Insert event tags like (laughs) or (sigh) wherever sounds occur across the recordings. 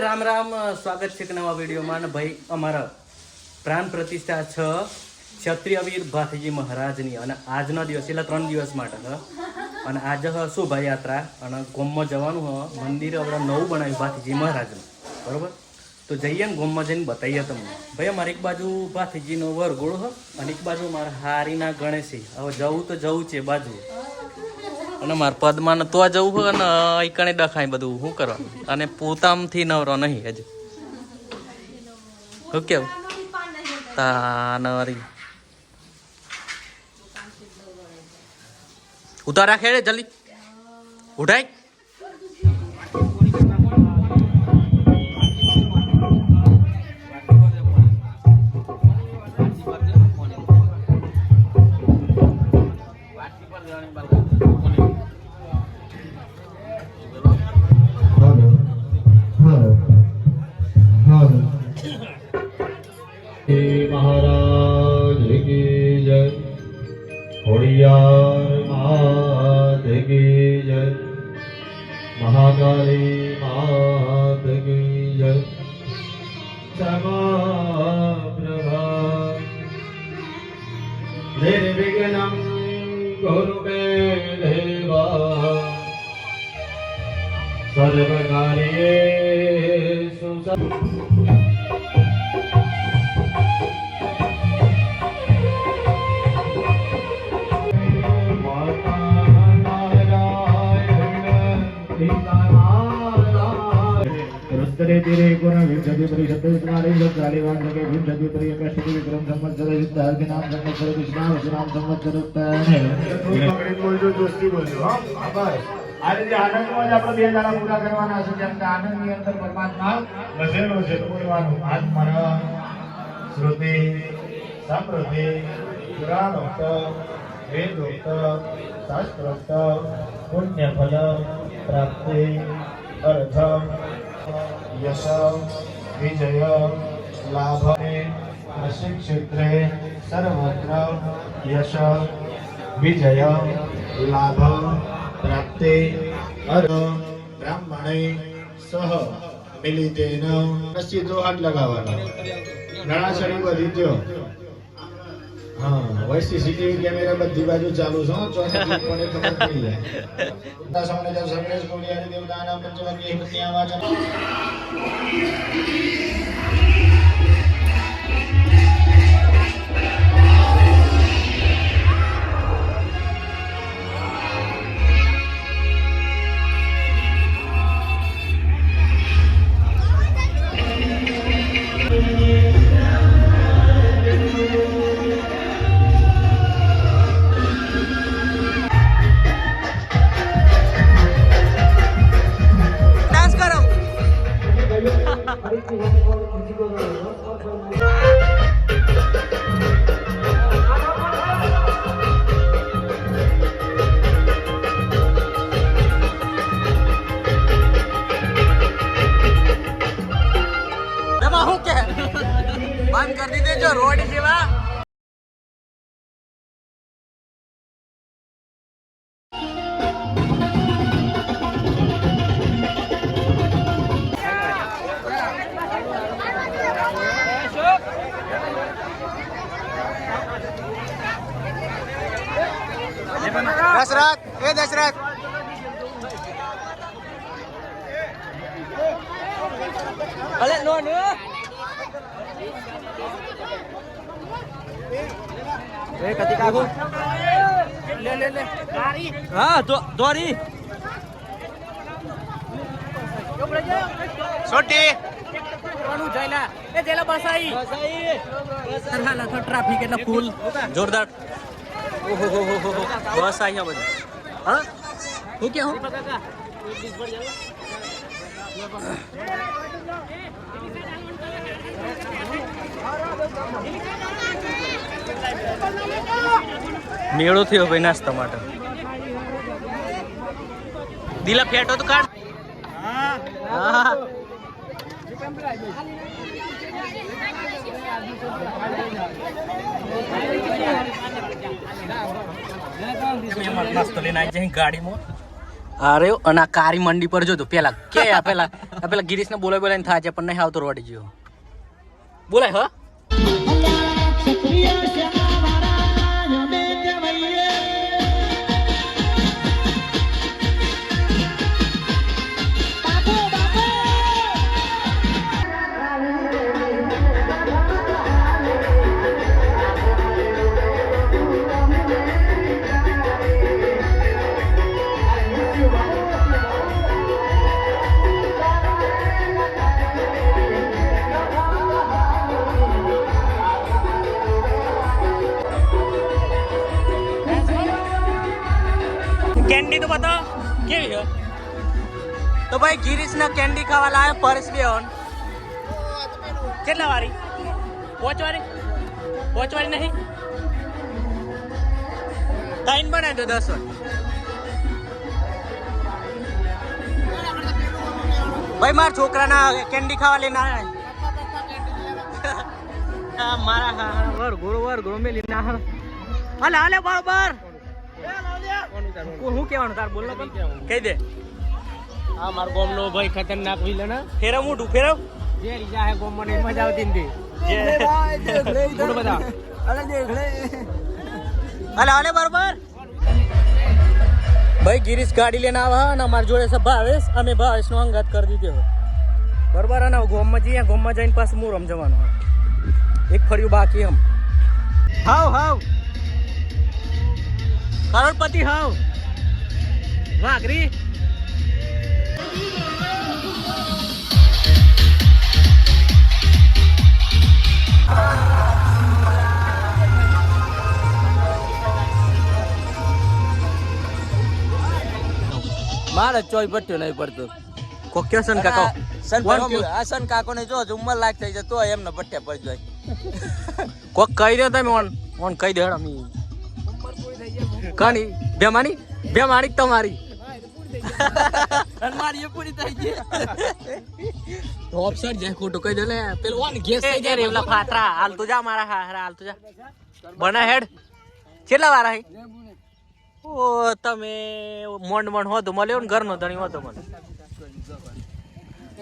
રામ રામ સ્વાગત છે નવા વિડીયોમાં. અને ભાઈ, અમારા પ્રાણ પ્રતિષ્ઠા છ ક્ષત્રિયવીર ભાથીજી મહારાજની. અને આજના દિવસ, એટલે ત્રણ દિવસ માટે હ. અને આજે હ શોભાયાત્રા. અને ગોમમાં જવાનું હ મંદિર હવે નવું બનાવ્યું ભાથીજી મહારાજનું. બરોબર? તો જઈએ ને ગોમમાં જઈને બતાવીએ તમને. ભાઈ, અમારે એક બાજુ ભાથીજીનો વરગોળ હ, અને એક બાજુ મારા હારીના ગણેશી હવે જવું તો જવું છે બાજુ અને મારા પદમાં તો જવું હોય ને કણે ડખાય બધું. શું કરવાનું? અને પોતામથી નવરો નહીં હજુ. શું કેવું? તાનરી. ઉતારા ખેડે જલ્દી. ઉઠાય. स्तरे तीरे गुण विंशति परिषद विस्मारी लोक कालीवान लगे विंशति परियक श्री विक्रम संवत्सर युक्त हर के नाम संवत्सर कृष्णा नाम संवत्सर युक्त है पकड़े बोल जो दोस्ती बोल जो हां आभार આ રીતે આનંદમાં જ આપણે બે દાડા પૂરા કરવાના છે જેમ કે આનંદની અંદર પરમાત્મા વસેલો છે, તો બોલવાનું આત્મન શ્રુતિ, સમૃદ્ધિ, પુરાણોક્ત પ્રાપ્તિ, અર્થ, યશ, વિજય, લાભ કૃષિ ક્ષેત્રે સર્વત્ર યશ, વિજય, લાભ પ્રાપ્તિ અર બ્રાહ્મણે સહ મિલિતેન. સીધો હાથ લગાવવાનો. ઘણા શરીર વધી ગયો હા વૈસી સીસીટીવી કેમેરા બધી બાજુ ચાલુ છે ચોથી કોને ખબર પડી જાય. સૌને જબ સર્વેશ કોડિયારી દેવતાના પંચવટી હિમત્યા વાચન દશરથ એ દશરથ. અલે નો નો. એ કતી કાકુ લે લે લે. હા તો દોરી છોટી કોનું જઈલા એ જેલા બસાઈ. બસાઈ. બસાઈ તો ટ્રાફિક એટલે ફૂલ જોરદાર. બસ અહીંયા બધા. હા? હું કે હું? મેળો થયો ભાઈ નાસ્તા માટે. દિલા ફેટો તો કાઢ. હા. અરે અને કારી મંડી પર જો તો પેલા કે આ પેલા આ પેલા ગિરીશને બોલાય બોલાય થાય છે, પણ નહીં આવતો રોડી ગયો બોલાય, હ. પરેશ બેન. કેટલા વારી પોચ વારી પોચ વારી નહીં? ત્રણ બનાવી દો દસ વાર ભાઈ મારા છોકરાના કેન્ડી ખાવા લઈને આવ્યા હા, મારા હા હા, વર ગોળ વર ગોમે મેલી ના હાલ હાલે હાલે બરોબર હું કેવાનું? તાર બોલ કહી દે. આ માર ગોમનો ભાઈ ખતરનાક વિલન ફેરવ મોઢું ફેરવ. જે રીજા હે ગોમ મને મજા આવતી નથી જે. (laughs) બોલો બધા. હાલે અલે બરાબર. ભાઈ ગિરીશ ગાડી લઈને આવે અને અમારી જોડે છે ભાવેશ. અમે ભાવેશનો અંગાત કરી દીધો બરોબર અને ગોમમાં જઈએ ગોમમાં જઈને પાછું મુરમ જવાનું એક ફર્યું બાકી એમ. હાવ હાવ. કરોડપતિ હાવ. વાઘરી. મારે ચોઈ પટ્યો નહીં પડતો. કોક્યો સન કાકો. સન કોણ આ સન કાકો ને જો ઉંમર લાગ થઈ જાય તો એમને પટ્યા પડી જાય. કોક કહી દે તમે ઓન. ઓન કહી દે અમી કાની? બેમાની બેમાની તમારી. (laughs) પૂરી થઈ ગઈ. ઓપ્શન જે ખોટું કહી દે લે પેલો ઓન ગેસ થઈ જાય રેવલા ફાતરા હાલ તું જા મારા હારા હાલ તું જા. બના હેડ. કેટલા વાર હે? ઓ તમે મોંડ મોંડ હો તો મળ્યો ને ઘરનો ધણી હો તો મને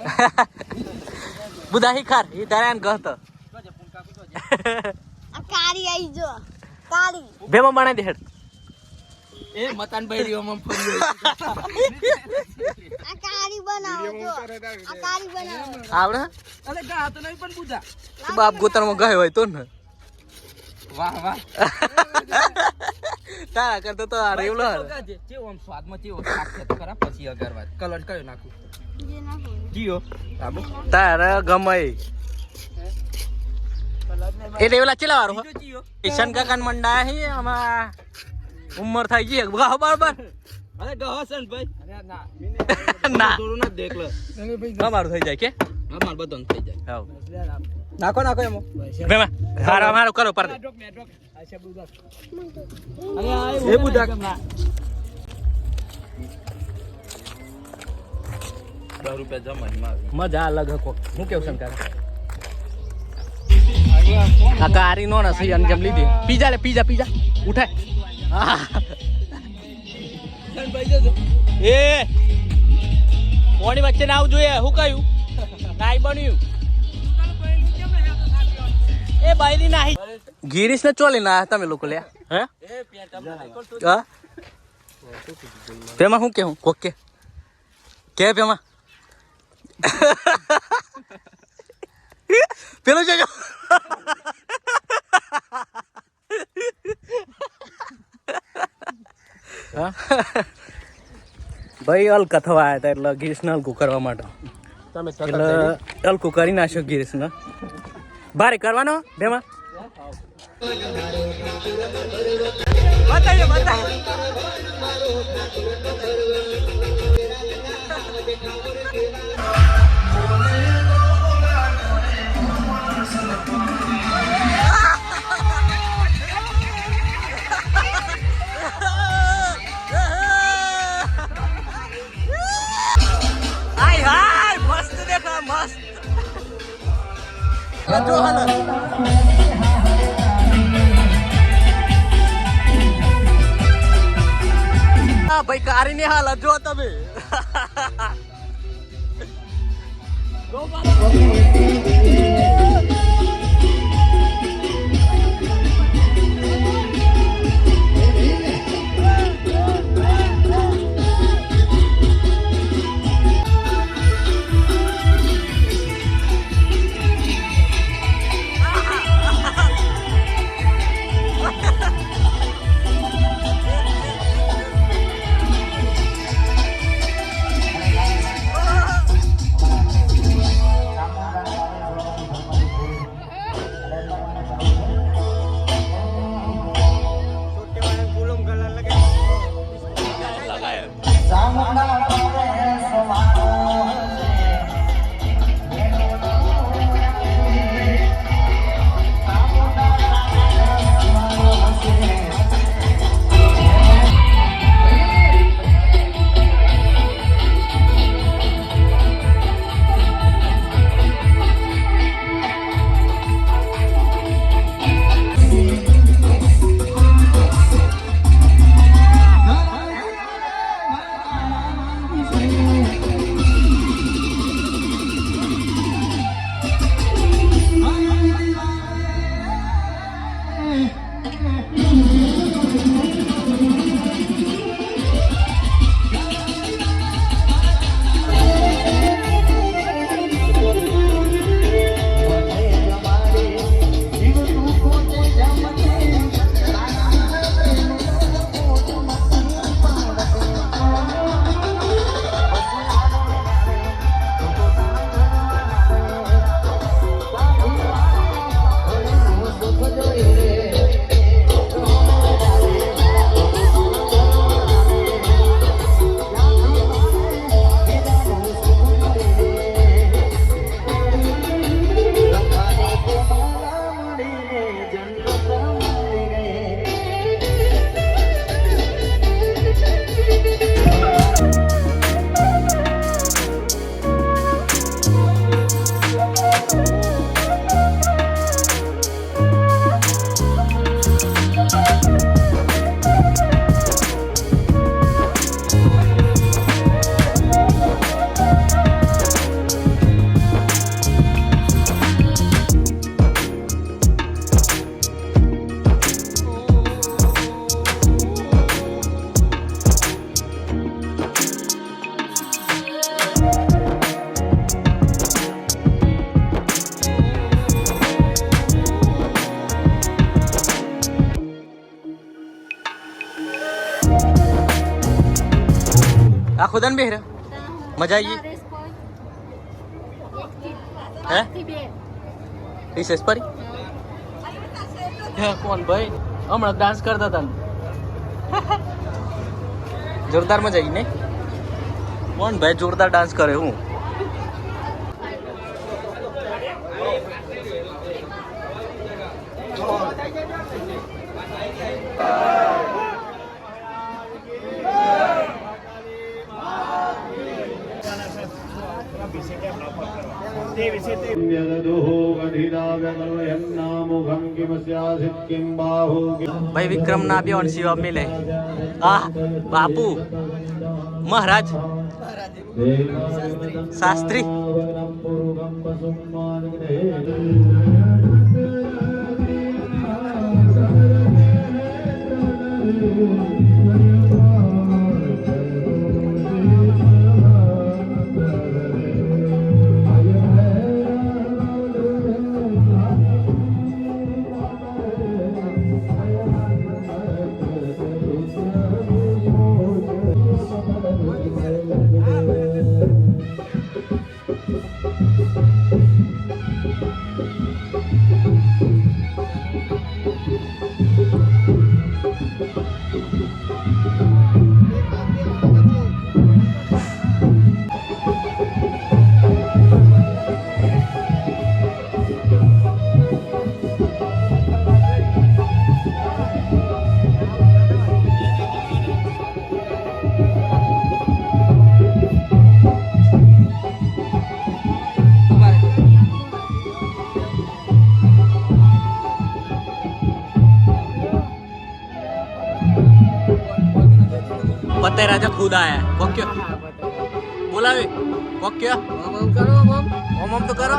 (laughs) બુધા હિખાર ઈ તારે ગહત. આ કાળી આઈ જો કાળી. બેમાં બના દે હેડ. એ મતાન ભાઈ માં ફરી (laughs) આ કાળી બનાવો જો. આ કાળી બનાવો. આવડે? અરે ગા તો નહીં પણ પૂછા બાપ ગોતરમાં ગયો હોય તો ને. વાહ વાહ. (laughs) તારા કરતો તો આ રેવલો હારો. કેવો આમ સ્વાદમાં કેવો સાક્ષાત ખરા? પછી અગરવા કલર કયો નાખું? જે નાખો. જીઓ બાબુ તારે ગમે એ રેવલા ચેલા વારો ઈશાન કાકાને મંડાયા હી આમાં ઉંમર થઈ ગઈ બરાબર અરે ગહો સન ભાઈ. અરે ના. ના. થોડું ના દેખ લો મારું થઈ જાય કે? અમાર બધું થઈ જાય. હા નાખો નાખો એમો. બેમાં હારા મારો કરો પર દે. એ બુધા મારે મજા અલગ હકો. હું કેવું શંકર કારી નો ને સહી અંજમ લીધી? પીઝા લે પીઝા પીઝા ઉઠાય. એ કોની વચ્ચે ના આવવું જોઈએ, શું કહ્યું? નાઈ બન્યું. એ બાયરી નાહી ગિરીશ ને ચોલી ના, તમે લોકો લે હે? પેમાં શું કેવું કોક કે. કે પેમાં? પેલો જોજો હા? ભાઈ અલકા થવા આવ્યા હતા એટલે ગિરીશને અલકું કરવા માટે. એટલે અલકું કરી નાખ્યો ગિરીશને. ભારે કરવાનો ભેમા? બતાવ્યો બતાવ્યો. આ ખુદાન બેહરે? મજા આવી હે? રિસેસ પરી? હે કોણ ભાઈ? હમણાં ડાન્સ કરતા હતા જોરદાર મજા આવી ને? કોણ ભાઈ જોરદાર ડાન્સ કરે હું? ભાઈ વિક્રમ ના બે શિવા મિલે. આ બાપુ મહારાજ. શાસ્ત્રી. પતે રાજા ખુદ આયા વક્યો બોલાવે. વક્યો ઓમ ઓમ તો કરો.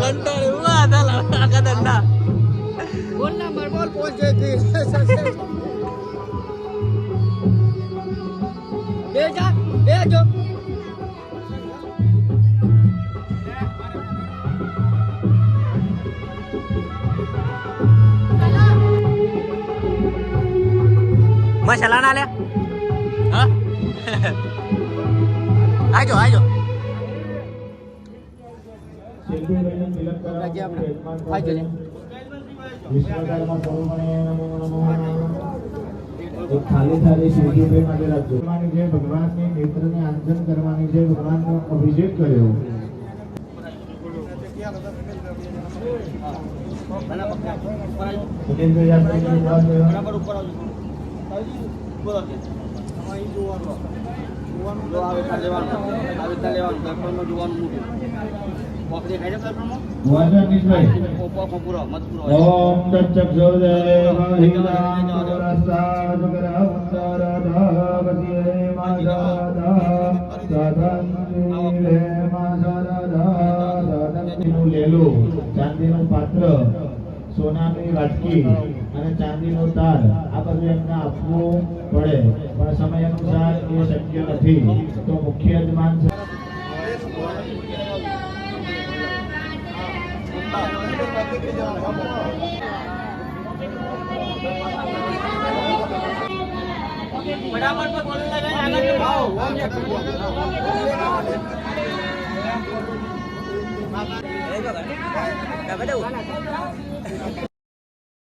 કંટાળે હું આધા લાવ આખા ધંધા બોલ નંબર બોલ પહોંચ જઈ બે જા બે (laughs) ખાલી થાળી શિવજીભાઈ માટે રાખજો. કરવાની જે ભગવાનની નેત્રને આંજન કરવાની છે ભગવાનનો અભિષેક કર્યો. બરાબર ઉપર આવજો. ચાંદીનું પાત્ર સોનાની વાટકી અને ચાંદીનો તાર આ બધું એમને આપવું પડે, પણ સમય અનુસાર એ શક્ય નથી. તો મુખ્ય યજમાન છે.